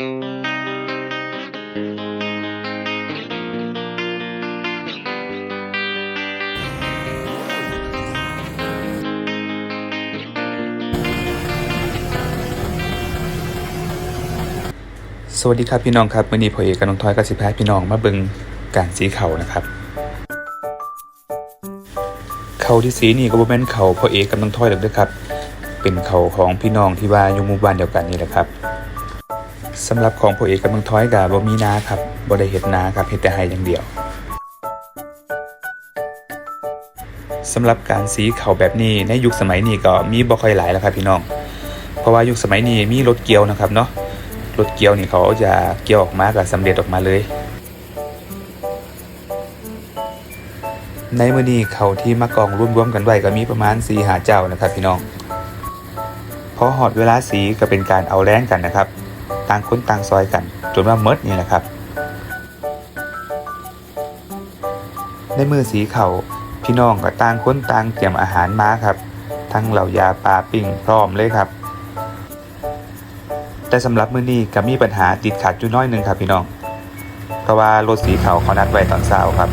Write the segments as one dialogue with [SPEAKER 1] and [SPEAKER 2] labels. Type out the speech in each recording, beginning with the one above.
[SPEAKER 1] สวัสดีครับพี่น้องครับมื่อนี้พ่อเอกกับน้องทอยกับสิพาพี่น้องมาเบิงการสีเขานะครับ เขาที่สีนี่ก็บ่แม่นเขาพ่อเอกกับน้องทอยหรอกเด้อครับ เป็นเขาของพี่น้องที่ว่าอยู่หมู่บ้านเดียวกันนี่แหละครับ สำหรับของพ่อเอกกับน้องทอยก็บ่มีนาครับบ่ได้เฮ็ดนาครับเฮ็ดแต่ให้อย่างเดียวสำหรับการสีเข่าแบบนี้ในยุคสมัยนี้ก็มีบ่ค่อยหลายแล้วครับพี่น้อง เพราะว่ายุคสมัยนี้มีรถเกียวนะครับเนาะรถเกียวนี่เขาจะเกี่ยวออกมากับสำเร็จออกมาเลย ในมือนี้เขาที่มากองรวมๆกันไว้ก็มีประมาณสีหาเจ้านะครับพี่น้องพอหอดเวลาสีก็เป็นการเอาแรงกันนะครับ ต่างคนต่างซอยกันจนว่าเมดนี่แหละครับ ในมือสีเขาพี่น้องก็ต่างคนต่างเตรียมอาหารมาครับ ทั้งเหล่ายาปลาปิ้งพร้อมเลยครับ แต่สำหรับมื้อนี้ก็มีปัญหาติดขัดอยู่น้อยหนึงครับพี่น้อง เพราะว่ารถสีขาวเขานัดไว้ตอนเช้าครับ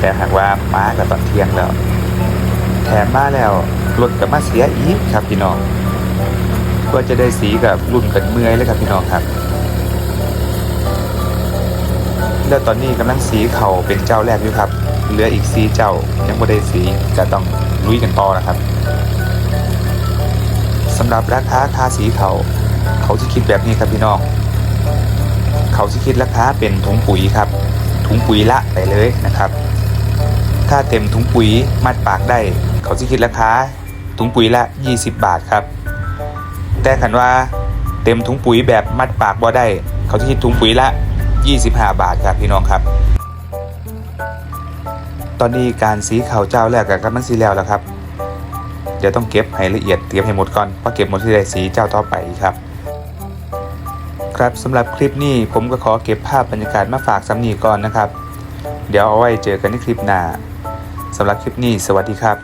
[SPEAKER 1] แต่หากว่ามากับตอนเที่ยงแล้ว แถมมาแล้วรถก็มาเสียอีกครับพี่น้อง ก็จะได้สีกับรุ่นกันเมื่อยเลยครับพี่น้องครับ แล้วตอนนี้กำลังสีเข่าเป็นเจ้าแรกอยู่ครับ เหลืออีกสีเจ้ายังไม่ได้สีจะต้องลุยกันต่อนะครับสำหรับราคาค่าสีเขาเขาจะคิดแบบนี้ครับพี่น้องเขาจะคิดราคาเป็นถุงปุ๋ยครับ ถุงปุ๋ยละไปเลยนะครับ ถ้าเต็มถุงปุ๋ยมัดปากได้ เขาจะคิดราคาถุงปุ๋ยละ 20 บาทครับ แต่ขันว่าเต็มถุงปุ๋ยแบบมัดปากบ่ได้ เขาจะคิดถุงปุ๋ยละ 25 บาทครับพี่น้องครับ ตอนนี้การสีเขาวเจ้าแรกกับกำลังสีแล้วแล้วครับ เดี๋ยวต้องเก็บให้ละเอียดเตรียมให้หมดก่อนเพราะเก็บหมดที่ได้สีเจ้าต่อไปครับ ครับสำหรับคลิปนี้ผมก็ขอเก็บภาพบรรยากาศมาฝากสำนีก่อนนะครับ เดี๋ยวเอาไว้เจอกันในคลิปหน้าสำหรับคลิปนี้ สวัสดีครับ